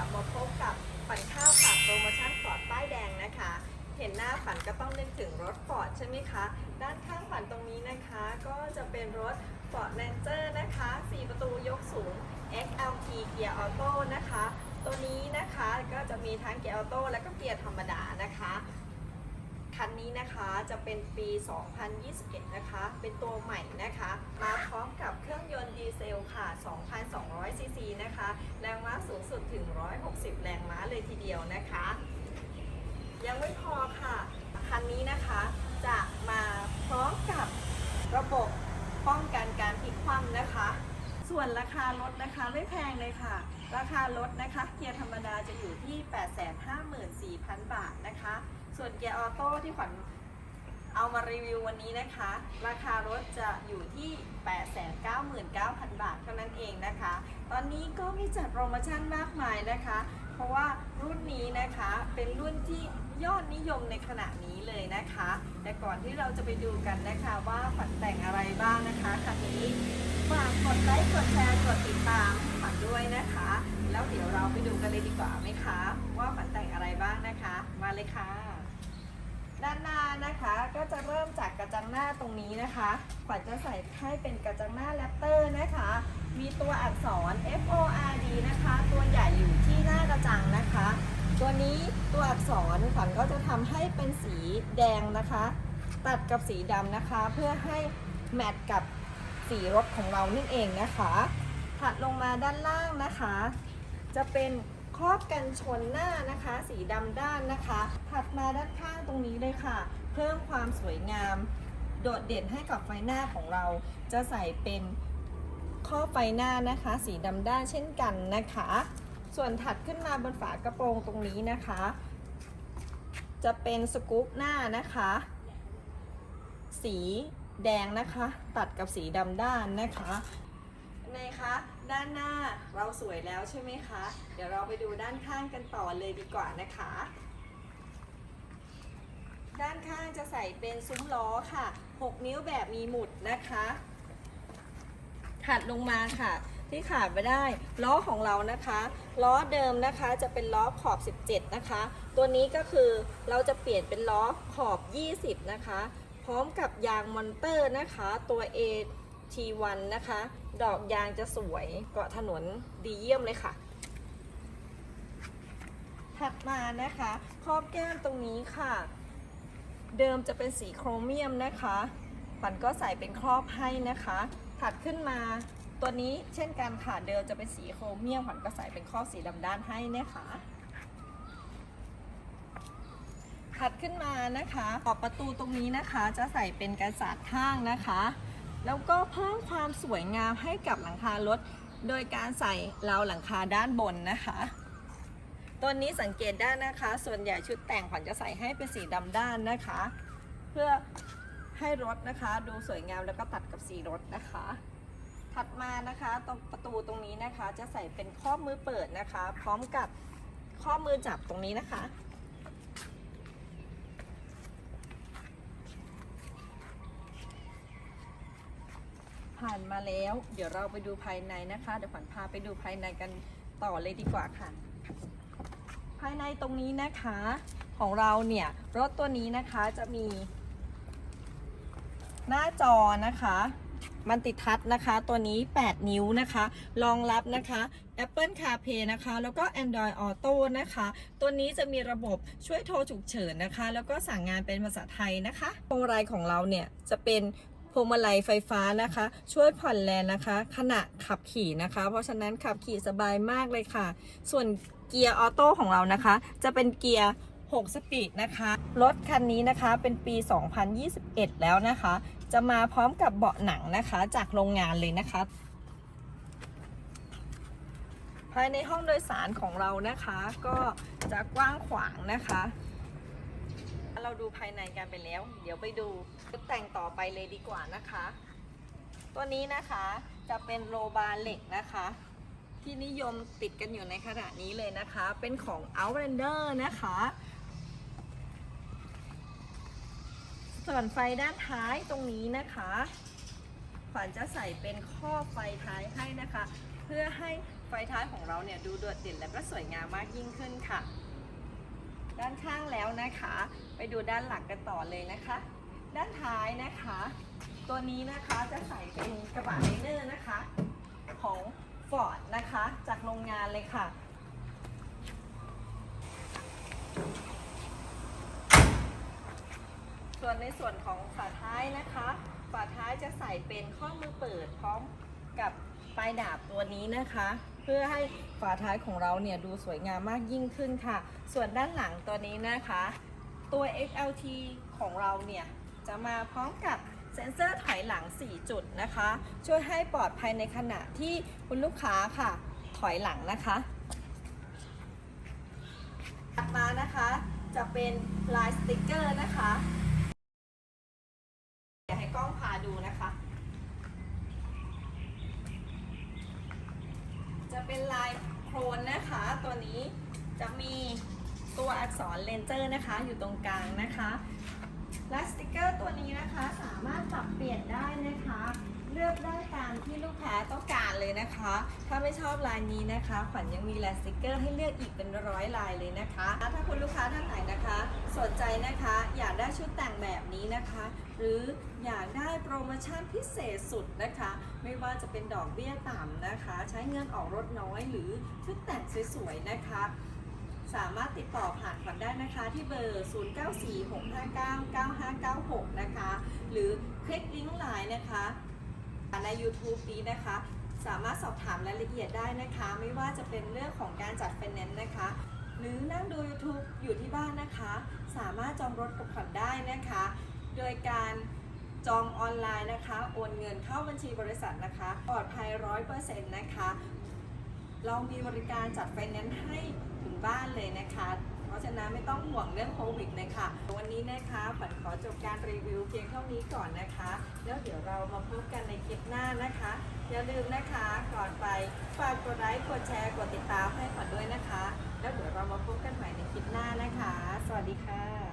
ลับมาพบกับฝันข้าวค่ะโปรโมชั่นฟอร์ดป้ายแดงนะคะ เห็นหน้าฝันก็ต้องนึกถึงรถฟอร์ดใช่ไหมคะ ด้านข้างฝันตรงนี้นะคะ ก็จะเป็นรถ Ford Ranger นะคะ 4 ประตูยกสูง XLT เกียร์ออโต้นะคะ ตัวนี้นะคะก็จะมีทั้งเกียร์ออโต้และก็เกียร์ธรรมดานะคะคันนี้นะคะจะเป็นปี 2021 นะคะ เป็นตัวใหม่นะคะ มาพร้อมกับเครื่องยนต์ด 2,200 ซีซีนะคะ แรงม้าสูงสุดถึง 160 แรงม้าเลยทีเดียวนะคะ ยังไม่พอค่ะ คันนี้นะคะจะมาพร้อมกับระบบป้องกันการพลิกคว่ำนะคะ ส่วนราคารถนะคะไม่แพงเลยค่ะ ราคารถนะคะเกียร์ธรรมดาจะอยู่ที่ 854,000 บาทนะคะ ส่วนเกียร์ออโต้ที่ขวัญ เอามารีวิววันนี้นะคะ ราคารถจะอยู่ที่ 899,000 บาทเท่านั้นเองนะคะ ตอนนี้ก็มีจัดโปรโมชั่นมากมายนะคะ เพราะว่ารุ่นนี้นะคะเป็นรุ่นที่ยอดนิยมในขณะนี้เลยนะคะ แต่ก่อนที่เราจะไปดูกันนะคะว่าฝันแต่งอะไรบ้างนะคะคันนี้ฝากกดไลค์กดแชร์กดติดตามฝันด้วยนะคะ แล้วเดี๋ยวเราไปดูกันเลยดีกว่าไหมคะ ว่าฝันแต่งอะไรบ้างนะคะ มาเลยค่ะ ด้านหน้านะคะก็จะเริ่มจากกระจังหน้าตรงนี้นะคะขวัญจะใส่ให้เป็นกระจังหน้าแรปเตอร์นะคะ มีตัวอักษร F O R D นะคะ ตัวใหญ่อยู่ที่หน้ากระจังนะคะ ตัวนี้ตัวอักษรขวัญก็จะทำให้เป็นสีแดงนะคะ ตัดกับสีดำนะคะ เพื่อให้แมทกับสีรถของเรานั่นเองนะคะถัดลงมาด้านล่างนะคะ จะเป็นครอบกันชนหน้านะคะ สีดำด้านนะคะ ถัดมาด้านข้าง ตรงนี้เลยค่ะ เพิ่มความสวยงาม โดดเด่นให้กับไฟหน้าของเรา จะใส่เป็นข้อไฟหน้านะคะ สีดำด้านเช่นกันนะคะ ส่วนถัดขึ้นมาบนฝากระโปรงตรงนี้นะคะ จะเป็นสกู๊ปหน้านะคะ สีแดงนะคะ ตัดกับสีดำด้านนะคะไงคะด้านหน้าเราสวยแล้วใช่ไหมคะ เดี๋ยวเราไปดูด้านข้างกันต่อเลยดีกว่านะคะ ด้านข้างจะใส่เป็นซุ้มล้อค่ะ 6 นิ้วแบบมีหมุดนะคะ ถัดลงมาค่ะ ที่ขาดไม่ได้ ล้อของเรานะคะ ล้อเดิมนะคะจะเป็นล้อขอบ 17 นะคะ ตัวนี้ก็คือเราจะเปลี่ยนเป็นล้อขอบ 20 นะคะ พร้อมกับยางมอนเตอร์นะคะ ตัว AT1 นะคะ ดอกยางจะสวยเกาะถนนดีเยี่ยมเลยค่ะ ถัดมานะคะครอบแก้มตรงนี้ค่ะ เดิมจะเป็นสีโครเมียมนะคะปันก็ใส่เป็นครอบให้นะคะ ถัดขึ้นมาตัวนี้เช่นกันค่ะเดิมจะเป็นสีโครเมียมขวัญก็ใส่เป็นครอบสีดำด้านให้นะคะถัดขึ้นมานะคะขอบประตูตรงนี้นะคะจะใส่เป็นกระสาดข้างนะคะ แล้วก็เพิ่มความสวยงามให้กับหลังคารถ โดยการใส่ราวหลังคาด้านบนนะคะ ตัวนี้สังเกตได้นะคะ ส่วนใหญ่ชุดแต่งขวัญจะใส่ให้เป็นสีดำด้านนะคะ เพื่อให้รถนะคะ ดูสวยงามแล้วก็ตัดกับสีรถนะคะ ถัดมานะคะตรงประตูตรงนี้นะคะ จะใส่เป็นข้อมือเปิดนะคะ พร้อมกับข้อมือจับตรงนี้นะคะ ผ่านมาแล้ว เดี๋ยวเราไปดูภายในนะคะ เดี๋ยวขวัญพาไปดูภายในกันต่อเลยดีกว่าค่ะ ภายในตรงนี้นะคะของเราเนี่ยรถตัวนี้นะคะจะมี หน้าจอนะคะมันติดทัศน์นะคะตัวนี้ 8 นิ้วนะคะรองรับนะคะ Apple CarPlay นะคะ แล้วก็ Android Auto นะคะ ตัวนี้จะมีระบบช่วยโทรฉุกเฉินนะคะ แล้วก็สั่งงานเป็นภาษาไทยนะคะพวงมาลัยของเราเนี่ยจะเป็น พวงมาลัยไฟฟ้านะคะ ช่วยผ่อนแรงนะคะ ขณะขับขี่นะคะ เพราะฉะนั้นขับขี่สบายมากเลยค่ะ ส่วนเกียร์ออโต้ของเรานะคะ จะเป็นเกียร์ 6 สปีดนะคะ รถคันนี้นะคะเป็นปี 2021 แล้วนะคะ จะมาพร้อมกับเบาะหนังนะคะจากโรงงานเลยนะคะ ภายในห้องโดยสารของเรานะคะ ก็จะกว้างขวางนะคะ เราดูภายในกันไปแล้ว เดี๋ยวไปดูชุดแต่งต่อไปเลยดีกว่านะคะ ตัวนี้นะคะจะเป็นโลบาร์เหล็กนะคะ ที่นิยมติดกันอยู่ในขณะนี้เลยนะคะ เป็นของ Outlander นะคะ ส่วนไฟด้านท้ายตรงนี้นะคะขวัญจะใส่เป็นข้อไฟท้ายให้นะคะ เพื่อให้ไฟท้ายของเราเนี่ยดูโดดเด่นและก็สวยงามมากยิ่งขึ้นค่ะ ด้านข้างแล้วนะคะ ไปดูด้านหลังกันต่อเลยนะคะ ด้านท้ายนะคะ ตัวนี้นะคะจะใส่เป็นกระบะไลเนอร์นะคะ ของ Ford นะคะ จากโรงงานเลยค่ะส่วนในส่วนของฝาท้ายนะคะ ฝาท้ายจะใส่เป็นข้อมือเปิดพร้อมกับปลายดาบตัวนี้นะคะ เพื่อให้ฝาท้ายของเราเนี่ยดูสวยงามมากยิ่งขึ้นค่ะ ส่วนด้านหลังตัวนี้นะคะ ตัว XLT ของเราเนี่ยจะมาพร้อมกับเซ็นเซอร์ถอยหลัง 4 จุดนะคะ ช่วยให้ปลอดภัยในขณะที่คุณลูกค้าค่ะ ถอยหลังนะคะถัดมานะคะจะเป็นลายสติกเกอร์นะคะ เดี๋ยวให้กล้องพาดูนะคะ จะ เป็นลายโครนนะคะ ตัวนี้จะมีตัวอักษรเลนเจอร์นะคะ อยู่ตรงกลางนะคะละสติกเกอร์ตัวนี้นะคะสามารถปรับเปลี่ยนได้นะคะ เลือกได้ตามที่ลูกค้าต้องการเลยนะคะ ถ้าไม่ชอบลายนี้นะคะ ขวัญยังมีลายสติกเกอร์ให้เลือกอีกเป็นร้อยลายเลยนะคะ ถ้าคุณลูกค้าท่านไหนนะคะ สนใจนะคะ อยากได้ชุดแต่งแบบนี้นะคะ หรืออยากได้โปรโมชั่นพิเศษสุดนะคะ ไม่ว่าจะเป็นดอกเบี้ยต่ำนะคะ ใช้เงินออกรถน้อยหรือชุดแต่งสวยๆนะคะสามารถติดต่อผ่านขวัญได้นะคะที่เบอร์ 0946599596 นะคะ หรือคลิกลิงก์ไลน์นะคะ YouTube นี้นะคะ สามารถสอบถามรายละเอียดได้นะคะ ไม่ว่าจะเป็นเรื่องของการจัดไฟแนนซ์นะคะ หรือนั่งดู YouTube อยู่ที่บ้านนะคะ สามารถจองรถกับขวัญได้นะคะ โดยการจองออนไลน์นะคะ โอนเงินเข้าบัญชีบริษัทนะคะ ปลอดภัย100%นะคะ เรามีบริการจัดไฟแนนซ์ให้ถึงบ้านเลยนะคะ เพราะฉะนั้นไม่ต้องห่วงเรื่องโควิดเลยค่ะ วันนี้นะคะขวัญขอจบการรีวิวเพียงเท่านี้ก่อนนะคะ แล้วเดี๋ยวเรามาพบกันในคลิปหน้านะคะ อย่าลืมนะคะก่อนไปฝากกดไลค์กดแชร์กดติดตามให้ขวัญด้วยนะคะ แล้วเดี๋ยวเรามาพบกันใหม่ในคลิปหน้านะคะ สวัสดีค่ะ